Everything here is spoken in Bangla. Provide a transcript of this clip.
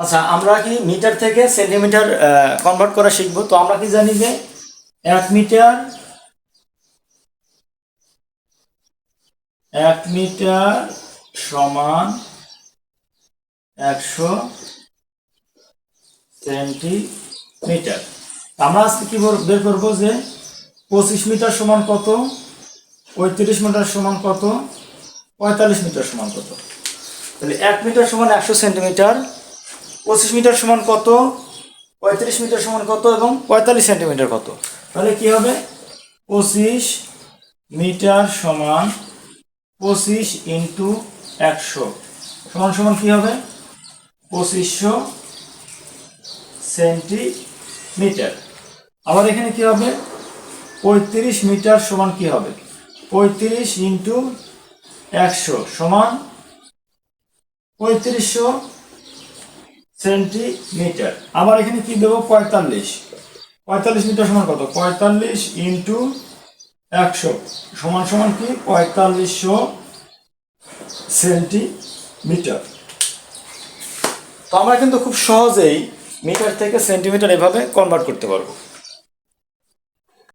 আচ্ছা আমরা কি মিটার থেকে সেন্টিমিটার কনভার্ট করা শিখব? তো আমরা কি জানি যে এক মিটার এক মিটার সমান একশো সেন্টিমিটার আমরা আজকে কি বের করব যে পঁচিশ মিটার সমান কত? পঁয়ত্রিশ মিটার সমান কত? পঁয়তাল্লিশ মিটার সমান কত? তাহলে এক মিটার সমান একশো সেন্টিমিটার পঁচিশ মিটার সমান কত? পঁয়ত্রিশ মিটার সমান কত এবং পঁয়তাল্লিশ সেন্টিমিটার কত? তাহলে কি হবে? পঁচিশ মিটার সমান পঁচিশ ইন্টু একশো। সমান সমান কি হবে? পঁচিশশো সেন্টিমিটার। আবার এখানে কি হবে? পঁয়ত্রিশ মিটার সমান কি হবে? পঁয়ত্রিশ ইন্টু একশো সমান পঁয়ত্রিশশো সেন্টিমিটার। আবার এখানে কি দেবো? পঁয়তাল্লিশ। পঁয়তাল্লিশ মিটার সমান কত? পঁয়তাল্লিশ ইন্টু একশো। সমান সমান কি? পঁয়তাল্লিশশো সেন্টিমিটার। তো আমরা কিন্তু খুব সহজেই মিটার থেকে সেন্টিমিটার এভাবে কনভার্ট করতে পারব।